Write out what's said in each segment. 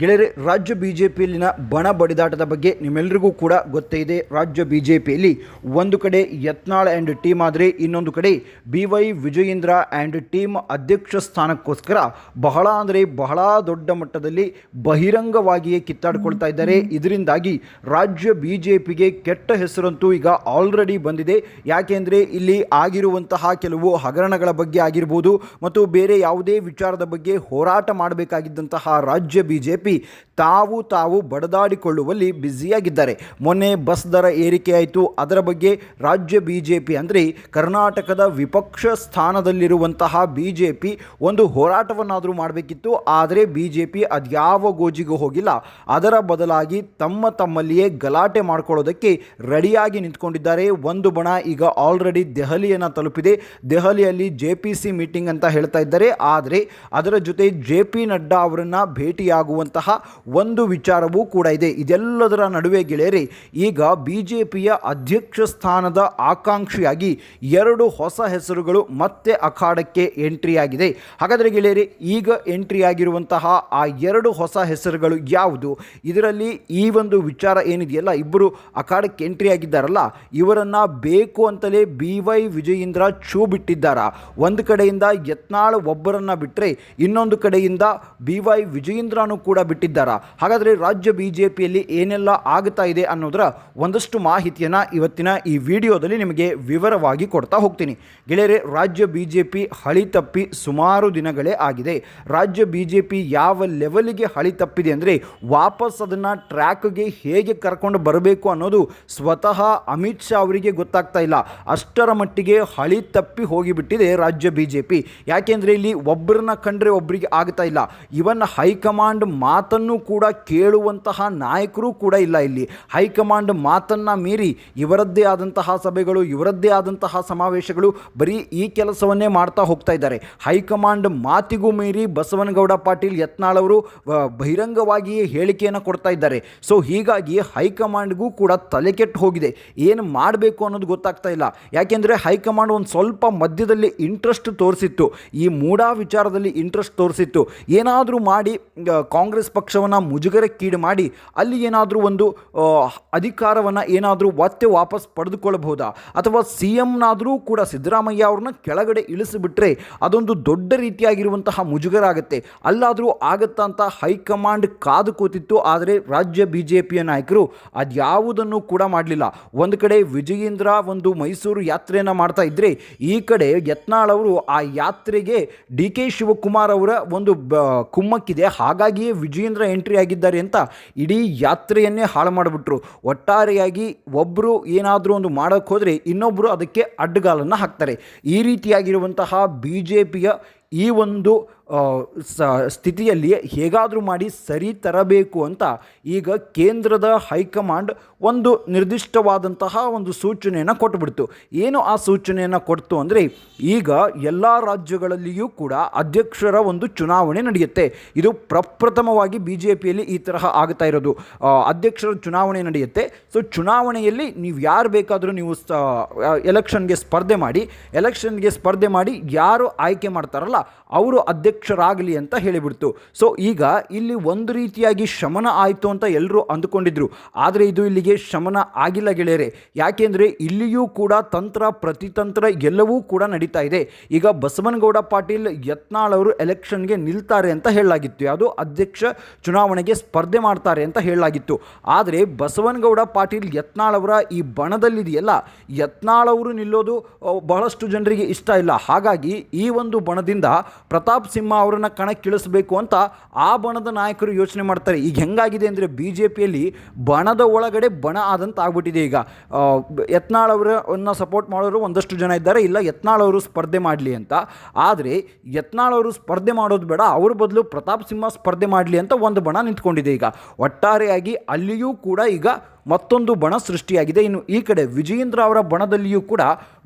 ಗೆಳೆಯರೆ, ರಾಜ್ಯ B J ಪಿಯಲ್ಲಿನ ಬಣ ಬಡಿದಾಟದ ಬಗ್ಗೆ ನಿಮ್ಮೆಲ್ಲರಿಗೂ ಕೂಡ ಗೊತ್ತೇ ಇದೆ. ರಾಜ್ಯ ಬಿ ಜೆ ಪಿಯಲ್ಲಿ ಒಂದು ಕಡೆ ಯತ್ನಾಳ್ ಆ್ಯಂಡ್ ಟೀಮ್ ಆದರೆ ಇನ್ನೊಂದು ಕಡೆ B Y Vijayendra and team ಅಧ್ಯಕ್ಷ ಸ್ಥಾನಕ್ಕೋಸ್ಕರ ಬಹಳ ಅಂದರೆ ಬಹಳ ದೊಡ್ಡ ಮಟ್ಟದಲ್ಲಿ ಬಹಿರಂಗವಾಗಿಯೇ ಕಿತ್ತಾಡಿಕೊಳ್ತಾ ಇದ್ದಾರೆ. ಇದರಿಂದಾಗಿ ರಾಜ್ಯ ಬಿ ಜೆ ಪಿಗೆ ಕೆಟ್ಟ ಹೆಸರಂತೂ ಈಗ ಆಲ್ರೆಡಿ ಬಂದಿದೆ. ಯಾಕೆಂದರೆ ಇಲ್ಲಿ ಆಗಿರುವಂತಹ ಕೆಲವು ಹಗರಣಗಳ ಬಗ್ಗೆ ಆಗಿರ್ಬೋದು ಮತ್ತು ಬೇರೆ ಯಾವುದೇ ವಿಚಾರದ ಬಗ್ಗೆ ಹೋರಾಟ ಮಾಡಬೇಕಾಗಿದ್ದಂತಹ ರಾಜ್ಯ ಬಿ ಜೆ ಪಿ ತಾವು ತಾವು ಬಡದಾಡಿಕೊಳ್ಳುವಲ್ಲಿ ಬ್ಯುಸಿಯಾಗಿದ್ದಾರೆ. ಮೊನ್ನೆ ಬಸ್ ದರ ಏರಿಕೆಯಾಯಿತು. ಅದರ ಬಗ್ಗೆ ರಾಜ್ಯ ಬಿ ಜೆ ಪಿ ಅಂದರೆ ಕರ್ನಾಟಕದ ವಿಪಕ್ಷ ಸ್ಥಾನದಲ್ಲಿರುವಂತಹ ಬಿ ಜೆ ಪಿ ಒಂದು ಹೋರಾಟವನ್ನಾದರೂ ಮಾಡಬೇಕಿತ್ತು. ಆದರೆ ಬಿ ಜೆ ಪಿ ಅದ್ಯಾವ ಗೋಜಿಗೂ ಹೋಗಿಲ್ಲ. ಅದರ ಬದಲಾಗಿ ತಮ್ಮ ತಮ್ಮಲ್ಲಿಯೇ ಗಲಾಟೆ ಮಾಡ್ಕೊಳ್ಳೋದಕ್ಕೆ ರೆಡಿಯಾಗಿ ನಿಂತ್ಕೊಂಡಿದ್ದಾರೆ. ಒಂದು ಬಣ ಈಗ ಆಲ್ರೆಡಿ ದೆಹಲಿಯನ್ನು ತಲುಪಿದೆ. ದೆಹಲಿಯಲ್ಲಿ ಜೆ ಪಿ ಸಿ ಮೀಟಿಂಗ್ ಅಂತ ಹೇಳ್ತಾ ಇದ್ದಾರೆ. ಆದರೆ ಅದರ ಜೊತೆ ಜೆ ಪಿ ನಡ್ಡಾ ಅವರನ್ನು ಭೇಟಿಯಾಗುವಂತಹ ಒಂದು ವಿಚಾರವೂ ಕೂಡ ಇದೆ. ಇದೆಲ್ಲದರ ನಡುವೆ ಗೆಳೆಯರೆ ಈಗ ಬಿ ಜೆ ಪಿಯ ಅಧ್ಯಕ್ಷ ಸ್ಥಾನದ ಆಕಾಂಕ್ಷಿಯಾಗಿ ಎರಡು ಹೊಸ ಹೆಸರುಗಳು ಮತ್ತೆ ಅಖಾಡಕ್ಕೆ ಎಂಟ್ರಿ ಆಗಿದೆ ಹಾಗಾದರೆ ಗೆಳೆಯರೆ ಈಗ ಎಂಟ್ರಿ ಆಗಿರುವಂತಹ ಆ ಎರಡು ಹೊಸ ಹೆಸರುಗಳು ಯಾವುದು? ಇದರಲ್ಲಿ ಈ ಒಂದು ವಿಚಾರ ಏನಿದೆಯಲ್ಲ, ಇಬ್ಬರು ಅಖಾಡಕ್ಕೆ ಎಂಟ್ರಿ ಆಗಿದ್ದಾರಲ್ಲ ಇವರನ್ನು ಬೇಕು ಅಂತಲೇ ಬಿ ವೈ ವಿಜಯೇಂದ್ರ ಚೂ ಬಿಟ್ಟಿದ್ದಾರ ಒಂದು ಕಡೆಯಿಂದ ಯತ್ನಾಳ್ ಒಬ್ಬರನ್ನು ಬಿಟ್ಟರೆ ಇನ್ನೊಂದು ಕಡೆಯಿಂದ ಬಿ ವೈ ವಿಜಯೇಂದ್ರನು ಕೂಡ ಬಿಟ್ಟಿದ್ದಾರ. ಹಾಗಾದರೆ ರಾಜ್ಯ ಬಿ ಜೆ ಪಿಯಲ್ಲಿ ಏನೆಲ್ಲ ಆಗ್ತಾ ಇದೆ ಅನ್ನೋದರ ಒಂದಷ್ಟು ಮಾಹಿತಿಯನ್ನು ಇವತ್ತಿನ ಈ ವಿಡಿಯೋದಲ್ಲಿ ನಿಮಗೆ ವಿವರವಾಗಿ ಕೊಡ್ತಾ ಹೋಗ್ತೀನಿ. ಗೆಳೆಯರೆ, ರಾಜ್ಯ ಬಿ ಜೆ ಪಿ ಹಳಿ ತಪ್ಪಿ ಸುಮಾರು ದಿನಗಳೇ ಆಗಿದೆ. ರಾಜ್ಯ ಬಿ ಜೆ ಪಿ ಯಾವ ಲೆವೆಲ್ಗೆ ಹಳಿ ತಪ್ಪಿದೆ ಅಂದರೆ ವಾಪಸ್ ಅದನ್ನು ಟ್ರ್ಯಾಕ್ಗೆ ಹೇಗೆ ಕರ್ಕೊಂಡು ಬರಬೇಕು ಅನ್ನೋದು ಸ್ವತಃ ಅಮಿತ್ ಶಾ ಅವರಿಗೆ ಗೊತ್ತಾಗ್ತಾ ಇಲ್ಲ. ಅಷ್ಟರ ಮಟ್ಟಿಗೆ ಹಳಿ ತಪ್ಪಿ ಹೋಗಿಬಿಟ್ಟಿದೆ ರಾಜ್ಯ ಬಿ ಜೆ ಪಿ ಯಾಕೆಂದರೆ ಇಲ್ಲಿ ಒಬ್ಬರನ್ನ ಕಂಡ್ರೆ ಒಬ್ಬರಿಗೆ ಆಗ್ತಾ ಇಲ್ಲ. ಇವನ್ ಹೈಕಮಾಂಡ್ ಮಾತನ್ನು ಕೂಡ ಕೇಳುವಂತಹ ನಾಯಕರು ಕೂಡ ಇಲ್ಲ ಇಲ್ಲಿ. ಹೈಕಮಾಂಡ್ ಮಾತನ್ನು ಮೀರಿ ಇವರದ್ದೇ ಆದಂತಹ ಸಭೆಗಳು, ಇವರದ್ದೇ ಆದಂತಹ ಸಮಾವೇಶಗಳು ಬರೀ ಈ ಕೆಲಸವನ್ನೇ ಮಾಡ್ತಾ ಹೋಗ್ತಾ ಇದ್ದಾರೆ. ಹೈಕಮಾಂಡ್ ಮಾತಿಗೂ ಮೀರಿ ಬಸವನಗೌಡ ಪಾಟೀಲ್ ಯತ್ನಾಳ್ ಅವರು ಬಹಿರಂಗವಾಗಿಯೇ ಹೇಳಿಕೆಯನ್ನು ಕೊಡ್ತಾ ಇದ್ದಾರೆ. ಸೊ, ಹೀಗಾಗಿ ಹೈಕಮಾಂಡ್ಗೂ ಕೂಡ ತಲೆಕೆಟ್ಟು ಹೋಗಿದೆ. ಏನು ಮಾಡಬೇಕು ಅನ್ನೋದು ಗೊತ್ತಾಗ್ತಾ ಇಲ್ಲ. ಯಾಕೆಂದರೆ ಹೈಕಮಾಂಡ್ ಒಂದು ಸ್ವಲ್ಪ ಮಧ್ಯದಲ್ಲಿ ಇಂಟ್ರೆಸ್ಟ್ ತೋರಿಸಿತ್ತು. ಈ ಮೂಡಾ ವಿಚಾರದಲ್ಲಿ ಇಂಟ್ರೆಸ್ಟ್ ತೋರಿಸಿತ್ತು. ಏನಾದರೂ ಮಾಡಿ ಕಾಂಗ್ರೆಸ್ ಪಕ್ಷವನ್ನು ಮುಜುಗರಕ್ಕೀಡು ಮಾಡಿ ಅಲ್ಲಿ ಏನಾದರೂ ಒಂದು ಅಧಿಕಾರವನ್ನು ಏನಾದರೂ ಮತ್ತೆ ವಾಪಸ್ ಪಡೆದುಕೊಳ್ಳಬಹುದಾ? ಅಥವಾ ಸಿ ಎಮ್ನಾದರೂ ಕೂಡ ಸಿದ್ದರಾಮಯ್ಯ ಅವ್ರನ್ನ ಕೆಳಗಡೆ ಇಳಿಸಿಬಿಟ್ರೆ ಅದೊಂದು ದೊಡ್ಡ ರೀತಿಯಾಗಿರುವಂತಹ ಮುಜುಗರ ಆಗುತ್ತೆ ಅಲ್ಲಾದರೂ ಆಗತ್ತಾ ಅಂತ ಹೈಕಮಾಂಡ್ ಕಾದು ಕೂತಿತ್ತು, ಆದರೆ ರಾಜ್ಯ ಬಿ ಜೆ ಪಿಯ ನಾಯಕರು ಅದ್ಯಾವುದನ್ನು ಕೂಡ ಮಾಡಲಿಲ್ಲ. ಒಂದು ಕಡೆ ವಿಜಯೇಂದ್ರ ಒಂದು ಮೈಸೂರು ಯಾತ್ರೆಯನ್ನು ಮಾಡ್ತಾ ಇದ್ದರೆ ಈ ಕಡೆ ಯತ್ನಾಳ್ ಅವರು ಆ ಯಾತ್ರೆಗೆ ಡಿ ಕೆ ಶಿವಕುಮಾರ್ ಅವರ ಒಂದು ಕುಮ್ಮಕ್ಕಿದೆ. ಹಾಗಾಗಿಯೇ ವಿಜಯೇಂದ್ರ ಎಂಟ್ರಿ ಆಗಿದ್ದಾರೆ ಅಂತ ಇಡೀ ಯಾತ್ರೆಯನ್ನೇ ಹಾಳು ಮಾಡಿಬಿಟ್ರು. ಒಟ್ಟಾರೆಯಾಗಿ ಒಬ್ಬರು ಏನಾದರೂ ಒಂದು ಮಾಡೋಕ್ಕೆ ಹೋದರೆ ಇನ್ನೊಬ್ಬರು ಅದಕ್ಕೆ ಅಡ್ಡಗಾಲನ್ನು ಹಾಕ್ತಾರೆ. ಈ ರೀತಿಯಾಗಿರುವಂತಹ ಬಿ ಜೆ ಪಿಯ ಈ ಒಂದು ಸ, ಸ್ಥಿತಿಯಲ್ಲಿ ಹೇಗಾದರೂ ಮಾಡಿ ಸರಿ ತರಬೇಕು ಅಂತ ಈಗ ಕೇಂದ್ರದ ಹೈಕಮಾಂಡ್ ಒಂದು ನಿರ್ದಿಷ್ಟವಾದಂತಹ ಒಂದು ಸೂಚನೆಯನ್ನು ಕೊಟ್ಟುಬಿಡ್ತು ಏನು ಆ ಸೂಚನೆಯನ್ನು ಕೊಡ್ತು ಅಂದರೆ ಈಗ ಎಲ್ಲ ರಾಜ್ಯಗಳಲ್ಲಿಯೂ ಕೂಡ ಅಧ್ಯಕ್ಷರ ಒಂದು ಚುನಾವಣೆ ನಡೆಯುತ್ತೆ. ಇದು ಪ್ರಪ್ರಥಮವಾಗಿ ಬಿ ಜೆ ಪಿಯಲ್ಲಿ ಈ ತರಹ ಆಗ್ತಾ ಇರೋದು. ಅಧ್ಯಕ್ಷರ ಚುನಾವಣೆ ನಡೆಯುತ್ತೆ. ಸೊ ಚುನಾವಣೆಯಲ್ಲಿ ನೀವು ಯಾರು ಬೇಕಾದರೂ ನೀವು ಎಲೆಕ್ಷನ್ಗೆ ಸ್ಪರ್ಧೆ ಮಾಡಿ, ಎಲೆಕ್ಷನ್ಗೆ ಸ್ಪರ್ಧೆ ಮಾಡಿ ಯಾರು ಆಯ್ಕೆ ಮಾಡ್ತಾರಲ್ಲ ಅವರು ಅಧ್ಯಕ್ಷರಾಗಲಿ ಅಂತ ಹೇಳಿಬಿಡ್ತು. ಸೊ ಈಗ ಇಲ್ಲಿ ಒಂದು ರೀತಿಯಾಗಿ ಶಮನ ಆಯಿತು ಅಂತ ಎಲ್ಲರೂ ಅಂದುಕೊಂಡಿದ್ರು. ಆದರೆ ಇದು ಇಲ್ಲಿಗೆ ಶಮನ ಆಗಿಲ್ಲ ಗೆಳೆಯರೆ. ಯಾಕೆಂದರೆ ಇಲ್ಲಿಯೂ ಕೂಡ ತಂತ್ರ, ಪ್ರತಿತಂತ್ರ ಎಲ್ಲವೂ ಕೂಡ ನಡೀತಾ ಇದೆ. ಈಗ ಬಸವನಗೌಡ ಪಾಟೀಲ್ ಯತ್ನಾಳ್ ಅವರು ಎಲೆಕ್ಷನ್ಗೆ ನಿಲ್ತಾರೆ ಅಂತ ಹೇಳಲಾಗಿತ್ತು. ಯಾವುದು ಅಧ್ಯಕ್ಷ ಚುನಾವಣೆಗೆ ಸ್ಪರ್ಧೆ ಮಾಡ್ತಾರೆ ಅಂತ ಹೇಳಲಾಗಿತ್ತು. ಆದರೆ ಬಸವನಗೌಡ ಪಾಟೀಲ್ ಯತ್ನಾಳ್ ಅವರ ಈ ಬಣದಲ್ಲಿದೆಯಲ್ಲ, ಯತ್ನಾಳ್ ಅವರು ನಿಲ್ಲೋದು ಬಹಳಷ್ಟು ಜನರಿಗೆ ಇಷ್ಟ ಇಲ್ಲ. ಹಾಗಾಗಿ ಈ ಒಂದು ಬಣದಿಂದ ಪ್ರತಾಪ್ ಸಿಂಹ ಅವರನ್ನು ಕಣಕ್ಕಿಳಿಸಬೇಕು ಅಂತ ಆ ಬಣದ ನಾಯಕರು ಯೋಚನೆ ಮಾಡ್ತಾರೆ. ಈಗ ಹೆಂಗಾಗಿದೆ ಅಂದರೆ ಬಿ ಜೆ ಪಿಯಲ್ಲಿ ಬಣದ ಒಳಗಡೆ ಬಣ ಆದಂತ ಆಗ್ಬಿಟ್ಟಿದೆ ಈಗ. ಯತ್ನಾಳ್ ಅವರನ್ನು ಸಪೋರ್ಟ್ ಮಾಡೋರು ಒಂದಷ್ಟು ಜನ ಇದ್ದಾರೆ. ಇಲ್ಲ, ಯತ್ನಾಳ್ ಅವರು ಸ್ಪರ್ಧೆ ಮಾಡಲಿ ಅಂತ. ಆದರೆ ಯತ್ನಾಳ್ ಅವರು ಸ್ಪರ್ಧೆ ಮಾಡೋದು ಬೇಡ. ಅವ್ರ ಬದಲು ಪ್ರತಾಪ್ ಸಿಂಹ ಸ್ಪರ್ಧೆ ಮಾಡಲಿ ಅಂತ ಒಂದು ಬಣ ನಿಂತ್ಕೊಂಡಿದೆ ಈಗ. ಒಟ್ಟಾರೆಯಾಗಿ ಅಲ್ಲಿಯೂ ಕೂಡ ಈಗ ಮತ್ತೊಂದು ಬಣ ಸೃಷ್ಟಿಯಾಗಿದೆ. ಇನ್ನು ಈ ಕಡೆ ವಿಜಯೇಂದ್ರ ಅವರ ಬಣದಲ್ಲಿಯೂ ಕೂಡ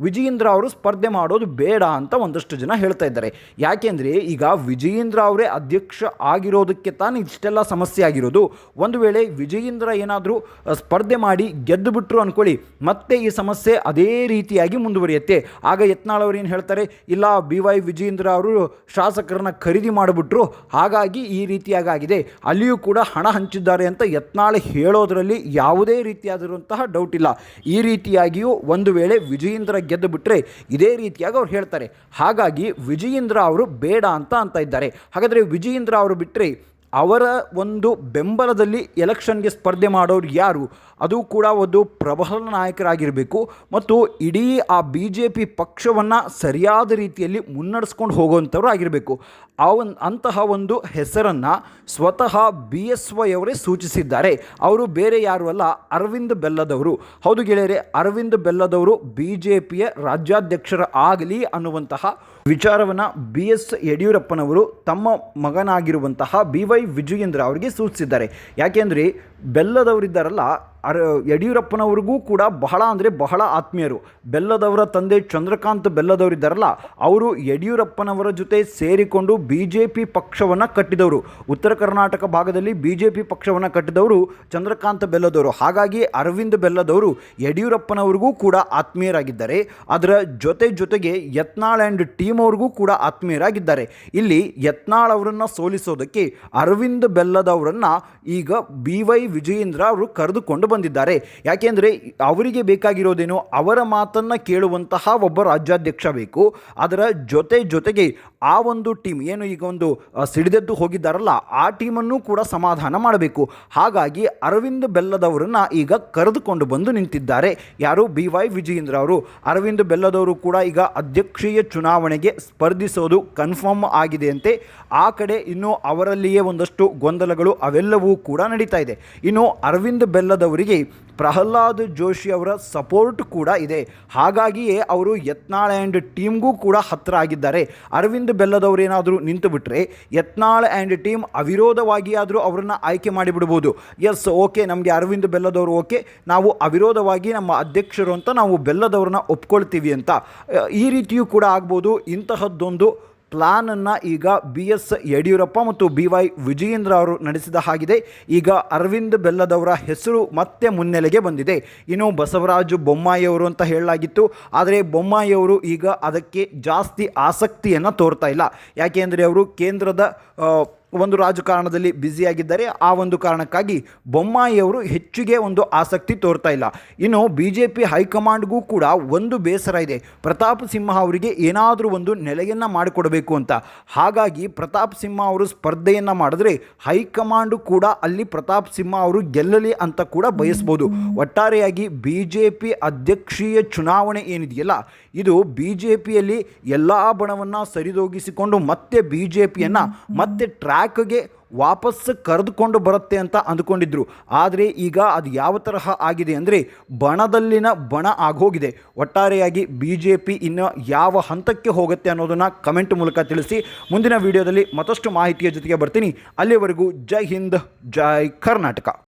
ವಿಜಯೇಂದ್ರ ಅವರು ಸ್ಪರ್ಧೆ ಮಾಡೋದು ಬೇಡ ಅಂತ ಒಂದಷ್ಟು ಜನ ಹೇಳ್ತಾ ಇದ್ದಾರೆ. ಯಾಕೆಂದರೆ ಈಗ ವಿಜಯೇಂದ್ರ ಅವರೇ ಅಧ್ಯಕ್ಷ ಆಗಿರೋದಕ್ಕೆ ತಾನೇ ಇಷ್ಟೆಲ್ಲ ಸಮಸ್ಯೆ ಆಗಿರೋದು. ಒಂದು ವೇಳೆ ವಿಜಯೇಂದ್ರ ಏನಾದರೂ ಸ್ಪರ್ಧೆ ಮಾಡಿ ಗೆದ್ದು ಬಿಟ್ಟರು ಅನ್ಕೊಳ್ಳಿ. ಮತ್ತೆ ಈ ಸಮಸ್ಯೆ ಅದೇ ರೀತಿಯಾಗಿ ಮುಂದುವರಿಯುತ್ತೆ. ಆಗ ಯತ್ನಾಳ್ ಅವರು ಏನು ಹೇಳ್ತಾರೆ? ಇಲ್ಲ, ಬಿ ವೈ ವಿಜಯೇಂದ್ರ ಅವರು ಶಾಸಕರನ್ನ ಖರೀದಿ ಮಾಡಿಬಿಟ್ರು. ಹಾಗಾಗಿ ಈ ರೀತಿಯಾಗಿ ಆಗಿದೆ. ಅಲ್ಲಿಯೂ ಕೂಡ ಹಣ ಹಂಚಿದ್ದಾರೆ ಅಂತ ಯತ್ನಾಳ್ ಹೇಳೋದ್ರಲ್ಲಿ ಯಾವುದೇ ರೀತಿಯಾದಿರುವಂತಹ ಡೌಟ್ ಇಲ್ಲ. ಈ ರೀತಿಯಾಗಿಯೂ ಒಂದು ವೇಳೆ ವಿಜಯೇಂದ್ರ ಗೆದ್ದು ಬಿಟ್ಟರೆ ಇದೇ ರೀತಿಯಾಗಿ ಅವ್ರು ಹೇಳ್ತಾರೆ. ಹಾಗಾಗಿ ವಿಜಯೇಂದ್ರ ಅವರು ಬೇಡ ಅಂತ ಅಂತ ಇದ್ದಾರೆ. ಹಾಗಾದರೆ ವಿಜಯೇಂದ್ರ ಅವರು ಬಿಟ್ಟರೆ ಅವರ ಒಂದು ಬೆಂಬಲದಲ್ಲಿ ಎಲೆಕ್ಷನ್ಗೆ ಸ್ಪರ್ಧೆ ಮಾಡೋರು ಯಾರು? ಅದು ಕೂಡ ಒಂದು ಪ್ರಬಲ ನಾಯಕರಾಗಿರಬೇಕು ಮತ್ತು ಇಡೀ ಆ ಬಿ ಜೆ ಪಿ ಪಕ್ಷವನ್ನು ಸರಿಯಾದ ರೀತಿಯಲ್ಲಿ ಮುನ್ನಡೆಸ್ಕೊಂಡು ಹೋಗುವಂಥವ್ರು ಆಗಿರಬೇಕು. ಆ ಒಂದು ಅಂತಹ ಒಂದು ಹೆಸರನ್ನು ಸ್ವತಃ ಬಿ ಎಸ್ ವೈ ಅವರೇ ಸೂಚಿಸಿದ್ದಾರೆ. ಅವರು ಬೇರೆ ಯಾರು ಅಲ್ಲ, ಅರವಿಂದ್ ಬೆಲ್ಲದವರು. ಹೌದು ಗೆಳೆಯರೆ, ಅರವಿಂದ್ ಬೆಲ್ಲದವರು ಬಿ ಜೆ ಪಿಯ ರಾಜ್ಯಾಧ್ಯಕ್ಷರ ಆಗಲಿ ಅನ್ನುವಂತಹ ವಿಚಾರವನ್ನು ಬಿ ಎಸ್ ಯಡಿಯೂರಪ್ಪನವರು ತಮ್ಮ ಮಗನಾಗಿರುವಂತಹ ಬಿ ವೈ ವಿಜಯೇಂದ್ರ ಅವರಿಗೆ ಸೂಚಿಸಿದ್ದಾರೆ. ಯಾಕೆಂದರೆ ಬೆಲ್ಲದವರಿದ್ದಾರಲ್ಲ, ಅರ, ಯಡಿಯೂರಪ್ಪನವ್ರಿಗೂ ಕೂಡ ಬಹಳ ಅಂದರೆ ಬಹಳ ಆತ್ಮೀಯರು. ಬೆಲ್ಲದವರ ತಂದೆ ಚಂದ್ರಕಾಂತ್ ಬೆಲ್ಲದವರಿದ್ದಾರಲ್ಲ, ಅವರು ಯಡಿಯೂರಪ್ಪನವರ ಜೊತೆ ಸೇರಿಕೊಂಡು ಬಿ ಜೆ ಪಿ ಪಕ್ಷವನ್ನು ಕಟ್ಟಿದವರು. ಉತ್ತರ ಕರ್ನಾಟಕ ಭಾಗದಲ್ಲಿ ಬಿ ಜೆ ಪಿ ಪಕ್ಷವನ್ನು ಕಟ್ಟಿದವರು ಚಂದ್ರಕಾಂತ್ ಬೆಲ್ಲದವರು. ಹಾಗಾಗಿ ಅರವಿಂದ್ ಬೆಲ್ಲದವರು ಯಡಿಯೂರಪ್ಪನವ್ರಿಗೂ ಕೂಡ ಆತ್ಮೀಯರಾಗಿದ್ದಾರೆ. ಅದರ ಜೊತೆ ಜೊತೆಗೆ ಯತ್ನಾಳ್ ಆ್ಯಂಡ್ ಟೀಮ್ ಅವ್ರಿಗೂ ಕೂಡ ಆತ್ಮೀಯರಾಗಿದ್ದಾರೆ. ಇಲ್ಲಿ ಯತ್ನಾಳ್ ಅವರನ್ನು ಸೋಲಿಸೋದಕ್ಕೆ ಅರವಿಂದ್ ಬೆಲ್ಲದವರನ್ನು ಈಗ ಬಿ ವೈ ವಿಜಯೇಂದ್ರ ಅವರು ಕರೆದುಕೊಂಡು ಬಂದಿದ್ದಾರೆ. ಯಾಕೆಂದರೆ ಅವರಿಗೆ ಬೇಕಾಗಿರೋದೇನು ಅವರ ಮಾತನ್ನು ಕೇಳುವಂತಹ ಒಬ್ಬ ರಾಜ್ಯಾಧ್ಯಕ್ಷ ಬೇಕು. ಅದರ ಜೊತೆ ಜೊತೆಗೆ ಆ ಒಂದು ಟೀಮ್ ಏನು ಈಗ ಒಂದು ಸಿಡಿದೆದ್ದು ಹೋಗಿದ್ದಾರಲ್ಲ, ಆ ಟೀಮನ್ನು ಕೂಡ ಸಮಾಧಾನ ಮಾಡಬೇಕು. ಹಾಗಾಗಿ ಅರವಿಂದ್ ಬೆಲ್ಲದವರನ್ನ ಈಗ ಕರೆದುಕೊಂಡು ಬಂದು ನಿಂತಿದ್ದಾರೆ. ಯಾರು? ಬಿ ವೈ ವಿಜಯೇಂದ್ರ ಅವರು. ಅರವಿಂದ್ ಬೆಲ್ಲದವರು ಕೂಡ ಈಗ ಅಧ್ಯಕ್ಷೀಯ ಚುನಾವಣೆಗೆ ಸ್ಪರ್ಧಿಸೋದು ಕನ್ಫರ್ಮ್ ಆಗಿದೆಯಂತೆ ಆ ಕಡೆ ಇನ್ನು ಅವರಲ್ಲಿಯೇ ಒಂದಷ್ಟು ಗೊಂದಲಗಳು ಅವೆಲ್ಲವೂ ಕೂಡ ನಡೀತಾ ಇದೆ. ಇನ್ನು ಅರವಿಂದ್ ಬೆಲ್ಲದವರಿಗೆ ಪ್ರಹ್ಲಾದ್ ಜೋಶಿ ಅವರ ಸಪೋರ್ಟ್ ಕೂಡ ಇದೆ. ಹಾಗಾಗಿಯೇ ಅವರು ಯತ್ನಾಳ್ ಆ್ಯಂಡ್ ಟೀಮ್ಗೂ ಕೂಡ ಹತ್ತಿರ ಆಗಿದ್ದಾರೆ ಅರವಿಂದ್ ಬೆಲ್ಲದವರೇನಾದರೂ ನಿಂತು ಬಿಟ್ಟರೆ ಯತ್ನಾಳ್ ಆ್ಯಂಡ್ ಟೀಮ್ ಅವಿರೋಧವಾಗಿ ಆದರೂ ಅವರನ್ನು ಆಯ್ಕೆ ಮಾಡಿಬಿಡ್ಬೋದು. ಎಸ್ ಓಕೆ ನಮಗೆ ಅರವಿಂದ್ ಬೆಲ್ಲದವರು ಓಕೆ ನಾವು ಅವಿರೋಧವಾಗಿ ನಮ್ಮ ಅಧ್ಯಕ್ಷರು ಅಂತ ನಾವು ಬೆಲ್ಲದವ್ರನ್ನ ಒಪ್ಕೊಳ್ತೀವಿ ಅಂತ. ಈ ರೀತಿಯೂ ಕೂಡ ಆಗ್ಬೋದು. ಇಂತಹದ್ದೊಂದು ಪ್ಲಾನನ್ನು ಈಗ ಬಿ ಎಸ್ ಯಡಿಯೂರಪ್ಪ ಮತ್ತು ಬಿ ವೈ ವಿಜಯೇಂದ್ರ ಅವರು ನಡೆಸಿದ ಹಾಗಿದೆ. ಈಗ ಅರವಿಂದ್ ಬೆಲ್ಲದವರ ಹೆಸರು ಮತ್ತೆ ಮುನ್ನೆಲೆಗೆ ಬಂದಿದೆ. ಇನ್ನು ಬಸವರಾಜು ಬೊಮ್ಮಾಯಿಯವರು ಅಂತ ಹೇಳಲಾಗಿತ್ತು. ಆದರೆ ಬೊಮ್ಮಾಯಿಯವರು ಈಗ ಅದಕ್ಕೆ ಜಾಸ್ತಿ ಆಸಕ್ತಿಯನ್ನು ತೋರ್ತಾ ಇಲ್ಲ. ಯಾಕೆಂದರೆ ಅವರು ಕೇಂದ್ರದ ಒಂದು ರಾಜಕಾರಣದಲ್ಲಿ ಬ್ಯುಸಿಯಾಗಿದ್ದಾರೆ. ಆ ಒಂದು ಕಾರಣಕ್ಕಾಗಿ ಬೊಮ್ಮಾಯಿಯವರು ಹೆಚ್ಚಿಗೆ ಒಂದು ಆಸಕ್ತಿ ತೋರ್ತಾ ಇಲ್ಲ. ಇನ್ನು ಬಿ ಜೆ ಪಿ ಹೈಕಮಾಂಡ್ಗೂ ಕೂಡ ಒಂದು ಬೇಸರ ಇದೆ. ಪ್ರತಾಪ್ ಸಿಂಹ ಅವರಿಗೆ ಏನಾದರೂ ಒಂದು ನೆಲೆಯನ್ನು ಮಾಡಿಕೊಡಬೇಕು ಅಂತ. ಹಾಗಾಗಿ ಪ್ರತಾಪ್ ಸಿಂಹ ಅವರು ಸ್ಪರ್ಧೆಯನ್ನು ಮಾಡಿದ್ರೆ ಹೈಕಮಾಂಡು ಕೂಡ ಅಲ್ಲಿ ಪ್ರತಾಪ್ ಸಿಂಹ ಅವರು ಗೆಲ್ಲಲಿ ಅಂತ ಕೂಡ ಬಯಸ್ಬೋದು. ಒಟ್ಟಾರೆಯಾಗಿ ಬಿ ಜೆ ಪಿ ಅಧ್ಯಕ್ಷೀಯ ಚುನಾವಣೆ ಏನಿದೆಯಲ್ಲ, ಇದು ಬಿ ಜೆ ಪಿಯಲ್ಲಿ ಎಲ್ಲ ಬಣವನ್ನು ಸರಿದೋಗಿಸಿಕೊಂಡು ಮತ್ತೆ ಬಿ ಜೆ ಪಿಯನ್ನು ಮತ್ತೆ ಟ್ರ್ಯಾಕ್ಗೆ ವಾಪಸ್ ಕರೆದುಕೊಂಡು ಬರುತ್ತೆ ಅಂತ ಅಂದ್ಕೊಂಡಿದ್ರು. ಆದರೆ ಈಗ ಅದು ಯಾವ ತರಹ ಆಗಿದೆ ಅಂದರೆ ಬಣದಲ್ಲಿನ ಬಣ ಆಗೋಗಿದೆ. ಒಟ್ಟಾರೆಯಾಗಿ ಬಿ ಜೆ ಪಿ ಇನ್ನು ಯಾವ ಹಂತಕ್ಕೆ ಹೋಗುತ್ತೆ ಅನ್ನೋದನ್ನು ಕಮೆಂಟ್ ಮೂಲಕ ತಿಳಿಸಿ. ಮುಂದಿನ ವಿಡಿಯೋದಲ್ಲಿ ಮತ್ತಷ್ಟು ಮಾಹಿತಿಯ ಜೊತೆಗೆ ಬರ್ತೀನಿ. ಅಲ್ಲಿವರೆಗೂ ಜೈ ಹಿಂದ್, ಜೈ ಕರ್ನಾಟಕ.